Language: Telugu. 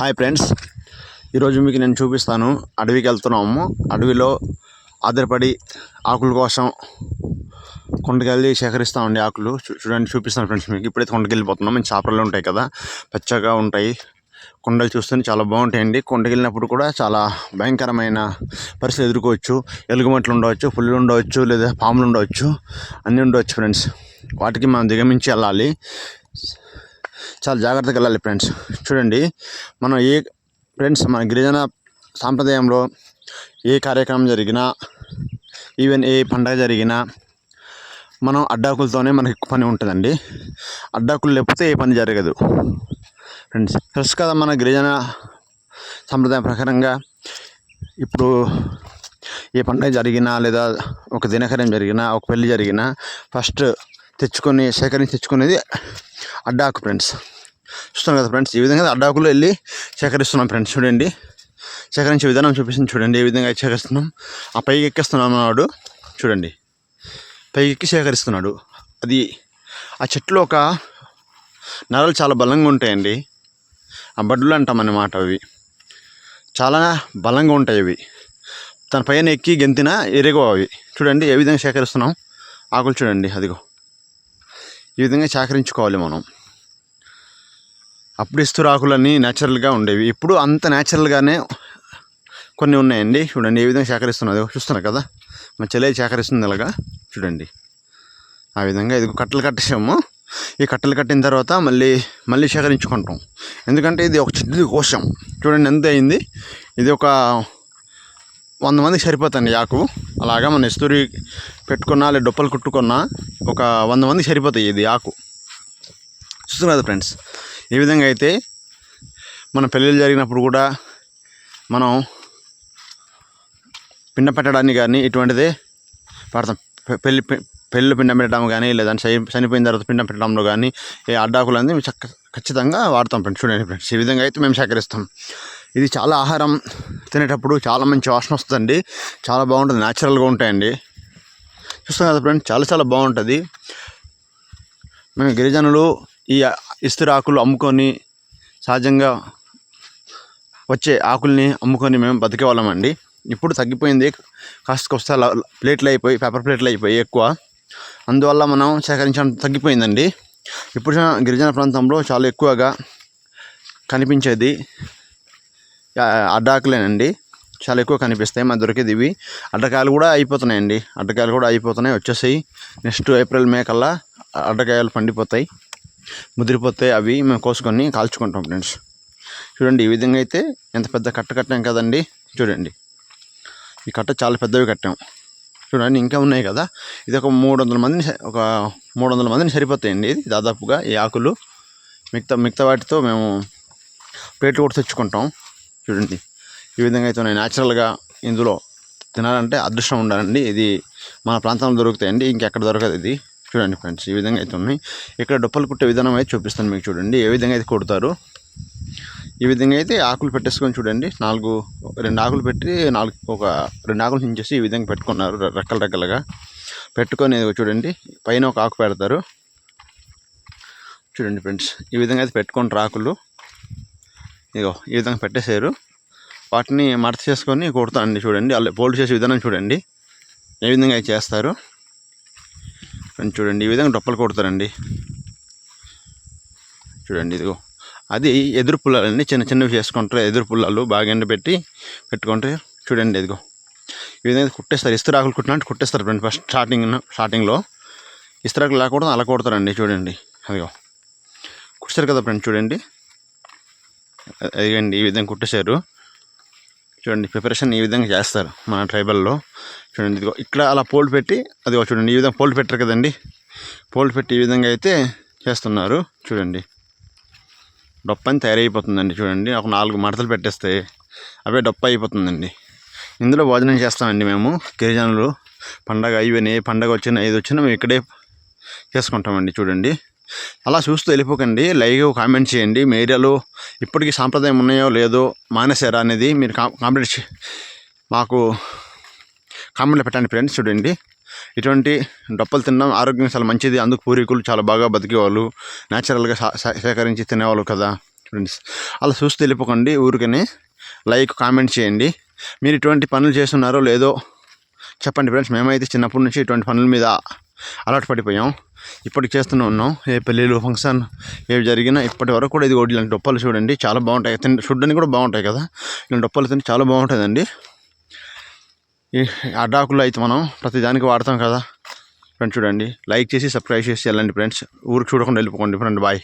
Hi friends. ఈరోజు మీకు నేను చూపిస్తాను. అడవికి వెళ్తున్నాము. అడవిలో ఆధారపడి ఆకుల కోసం కొండకెళ్ళి సేకరిస్తామండి ఆకులు. చూ- చూడండి చూపిస్తాను ఫ్రెండ్స్ మీకు. ఇప్పుడైతే కొండకి వెళ్ళిపోతున్నాం చేపలు ఉంటాయి కదా. పచ్చగా ఉంటాయి. కొండలు చూస్తే చాలా బాగుంటాయండి. కొండకి వెళ్ళినప్పుడు కూడా చాలా భయంకరమైన పరిస్థితులు ఎదుర్కోవచ్చు. ఎలుగుమట్లు ఉండవచ్చు పుల్లు ఉండవచ్చు లేదా పాములు ఉండవచ్చు. అన్నీ ఉండవచ్చు ఫ్రెండ్స్. వాటికి మనం దిగమించి వెళ్ళాలి. చాలా జాగ్రత్తగా వెళ్ళాలి ఫ్రెండ్స్ చూడండి మనం ఏ ఫ్రెండ్స్ మన గిరిజన సాంప్రదాయంలో ఏ కార్యక్రమం జరిగినా ఈవెన్ ఏ పండగ జరిగినా మనం అడ్డాకులతోనే మనకి పని ఉంటుందండి. అడ్డాకులు లేకపోతే ఏ పని జరగదు. ఫ్రెండ్స్ తెలుసు కదా మన గిరిజన సాంప్రదాయం ప్రకారంగా ఇప్పుడు ఏ పండగ జరిగినా లేదా ఒక దినకార్యం జరిగినా ఒక పెళ్ళి జరిగినా ఫస్ట్ తెచ్చుకొని సేకరించి తెచ్చుకునేది అడ్డాకు ఫ్రెండ్స్ చూస్తాం కదా ఫ్రెండ్స్ ఈ విధంగా అడ్డాకులు వెళ్ళి సేకరిస్తున్నాం ఫ్రెండ్స్ చూడండి. సేకరించే విధానం చూపిస్తుంది చూడండి ఏ విధంగా సేకరిస్తున్నాం. ఆ పైకి ఎక్కేస్తున్నాం వాడు చూడండి. పైకి ఎక్కి సేకరిస్తున్నాడు. అది ఆ చెట్లు ఒక నరలు చాలా బలంగా ఉంటాయండి. ఆ బడ్లు అంటాం అన్నమాట అవి. చాలా బలంగా ఉంటాయి అవి. తన పైన ఎక్కి గెంతిన ఎరగవు అవి. చూడండి ఏ విధంగా సేకరిస్తున్నాం. ఆకులు చూడండి అదిగో. ఈ విధంగా సేకరించుకోవాలి మనం. అప్పుడు ఇస్తురాకులన్నీ ఆకులన్నీ న్యాచురల్గా ఉండేవి. ఇప్పుడు అంత న్యాచురల్గానే కొన్ని ఉన్నాయండి. చూడండి ఏ విధంగా సేకరిస్తున్నదో చూస్తున్నారు కదా? మా చెల్లెలు సేకరిస్తుంది అలాగా చూడండి. ఆ విధంగా ఇది కట్టలు కట్టేసాము. ఈ కట్టలు కట్టిన తర్వాత మళ్ళీ మళ్ళీ సేకరించుకుంటాం. ఎందుకంటే ఇది ఒక చిన్న కోశం. చూడండి ఎంత అయింది? ఇది ఒక వంద మందికి సరిపోతుంది ఆకు. అలాగా మన ఇస్తూరి పెట్టుకున్నా లేదా డొప్పలు కుట్టుకున్నా ఒక వంద మందికి సరిపోతాయి ఇది ఆకు. చూస్తున్నారు ఫ్రెండ్స్? ఈ విధంగా అయితే మన పెళ్ళిళ్ళు జరిగినప్పుడు కూడా మనం పిండ పెట్టడానికి కానీ ఇటువంటిదే వాడతాం పె- పెళ్ళి పెళ్ళి పిండం పెట్టడం కానీ లేదంటే చనిపోయిన తర్వాత పిండం పెట్టడంలో కానీ ఏ అడ్డాకులు అనేది మేము చక్క ఖచ్చితంగా వాడతాం ఫ్రెండ్స్. చూడండి ఫ్రెండ్స్ ఈ విధంగా అయితే మేము సేకరిస్తాం. ఇది చాలా ఆహారం తినేటప్పుడు చాలా మంచి వాసన వస్తుందండి. చాలా బాగుంటుంది న్యాచురల్గా ఉంటాయండి. చూస్తాం కదా ఫ్రెండ్స్ చాలా చాలా బాగుంటుంది. మేము గిరిజనులు ఈ ఇస్తరి ఆకులు అమ్ముకొని సహజంగా వచ్చే ఆకుల్ని అమ్ముకొని మేము బతికే వాళ్ళమండి ఇప్పుడు తగ్గిపోయింది. కాస్త కొస్త ప్లేట్లు అయిపోయి పేపర్ ప్లేట్లు అయిపోయి ఎక్కువ. అందువల్ల మనం సేకరించడం తగ్గిపోయిందండి. ఇప్పుడు గిరిజన ప్రాంతంలో చాలా ఎక్కువగా కనిపించేది అడ్డాకులేనండి. చాలా ఎక్కువ కనిపిస్తాయి. మా దొరికేది ఇవి అడ్డకాయలు కూడా అయిపోతున్నాయండి. అడ్డకాయలు కూడా అయిపోతున్నాయి. వచ్చేసాయి. నెక్స్ట్ ఏప్రిల్ మే కల్లా అడ్డకాయలు పండిపోతాయి. ముదిరిపోతాయి అవి మేము కోసుకొని కాల్చుకుంటాం ఫ్రెండ్స్ చూడండి ఈ విధంగా అయితే ఎంత పెద్ద కట్ట కట్టాం కదండి. చూడండి. ఈ కట్ట చాలా పెద్దవి కట్టాం. చూడండి ఇంకా ఉన్నాయి కదా. ఇది ఒక మూడు వందల మందిని ఒక మూడు వందల మందిని సరిపోతాయండి. ఇది దాదాపుగా ఈ ఆకులు మిగతా మిగతా వాటితో మేము ప్లేట్లు కూడా తెచ్చుకుంటాం. చూడండి. ఈ విధంగా అయితే ఉన్నాయి. న్యాచురల్గా ఇందులో తినాలంటే అదృష్టం ఉండాలండి. ఇది మన ప్రాంతంలో దొరుకుతాయండి. ఇంకెక్కడ దొరకదు ఇది. చూడండి ఫ్రెండ్స్ ఈ విధంగా అయితే ఉన్నాయి. ఇక్కడ డొప్పలు కుట్టే విధానం అయితే చూపిస్తాను మీకు చూడండి. ఏ విధంగా అయితే కుడతారు? ఈ విధంగా అయితే ఆకులు పెట్టేసుకొని చూడండి. నాలుగు రెండు ఆకులు పెట్టి నాలుగు ఒక రెండు ఆకులు చేసి ఈ విధంగా పెట్టుకున్నారు రెక్కలు రెక్కలుగా పెట్టుకొని చూడండి. పైన ఒక ఆకు పెడతారు. చూడండి ఫ్రెండ్స్ ఈ విధంగా అయితే పెట్టుకుంటారు ఆకులు. ఇగో ఈ విధంగా పెట్టేశారు. వాటిని మడత చేసుకొని కొడతానండి చూడండి. అలా ఫోల్డ్ చేసే విధానం చూడండి. ఏ విధంగా అయితే చేస్తారు? ఫ్రెండ్ చూడండి ఈ విధంగా డొప్పలు కొడతారండి. చూడండి ఇదిగో. అది ఎదురు పుల్లాలండి చిన్న చిన్నవి చేసుకుంటారు. ఎదురు పుల్లాలు బాగా ఎండబెట్టి పెట్టుకుంటారు చూడండి ఇదిగో. ఈ విధంగా కుట్టేస్తారు. ఇస్తరాకులు కుట్టినట్టు కుట్టేస్తారు ఫ్రెండ్. ఫస్ట్ స్టార్టింగ్ స్టార్టింగ్లో ఇస్తరాకులు లేకూడదు అలా కొడతారండి చూడండి. అదిగో. కుట్టారు కదా ఫ్రెండ్ చూడండి. అదిగండి ఈ విధంగా కుట్టేశారు. చూడండి ప్రిపరేషన్ ఈ విధంగా చేస్తారు మన ట్రైబల్లో చూడండి ఇదిగో ఇక్కడ అలా పోల్డ్ పెట్టి అదిగో చూడండి ఈ విధంగా పోల్డ్ పెట్టారు కదండి. పోల్డ్ పెట్టి ఈ విధంగా అయితే చేస్తున్నారు. చూడండి డొప్పని తయారైపోతుందండి చూడండి. ఒక నాలుగు మడతలు పెట్టేస్తే అవే డొప్ప అయిపోతుందండి. ఇందులో భోజనం చేస్తామండి మేము గిరిజనులు. పండగ ఇవన్నీ ఏ పండగ వచ్చినా ఏది వచ్చినా మేము ఇక్కడే చేసుకుంటామండి చూడండి. అలా చూస్తూ వెళ్ళిపోకండి లైవ్ కామెంట్ చేయండి. మీ ఏరియాలో ఇప్పటికీ సాంప్రదాయం ఉన్నాయో లేదో మానేశారా అనేది మీరు కా కామెంట్ మాకు కామెంట్లో పెట్టండి ఫ్రెండ్స్ చూడండి. ఇటువంటి డొప్పలు తినడం ఆరోగ్యం చాలా మంచిది. అందుకు పూర్వీకులు చాలా బాగా బతికేవాళ్ళు. న్యాచురల్గా సేకరించి తినేవాళ్ళు కదా ఫ్రెండ్స్. అలా చూస్తూ వెళ్ళిపోకండి ఊరికనే. లైక్ కామెంట్ చేయండి. మీరు ఇటువంటి పనులు చేస్తున్నారో లేదో చెప్పండి ఫ్రెండ్స్. మేమైతే చిన్నప్పటి నుంచి ఇటువంటి పనుల మీద అలవాటు పడిపోయాం. ఇప్పటికి చేస్తూనే ఉన్నాం. ఏ పెళ్ళిళ్ళు ఫంక్షన్ ఏవి జరిగినా ఇప్పటి వరకు కూడా ఇది ఒకటి ఇలాంటి డొప్పలు చూడండి చాలా బాగుంటాయి. తిన్ చూడడానికి కూడా బాగుంటాయి కదా. ఇలాంటి డొప్పలు తింటే చాలా బాగుంటుందండి. ఈ అడ్డాకులు అయితే మనం ప్రతిదానికి వాడతాం కదా. ఫ్రెండ్స్ చూడండి లైక్ చేసి సబ్స్క్రైబ్ చేసి వెళ్ళండి ఫ్రెండ్స్. ఊరికి చూడకుండా వెళ్ళిపోకండి ఫ్రెండ్ బాయ్.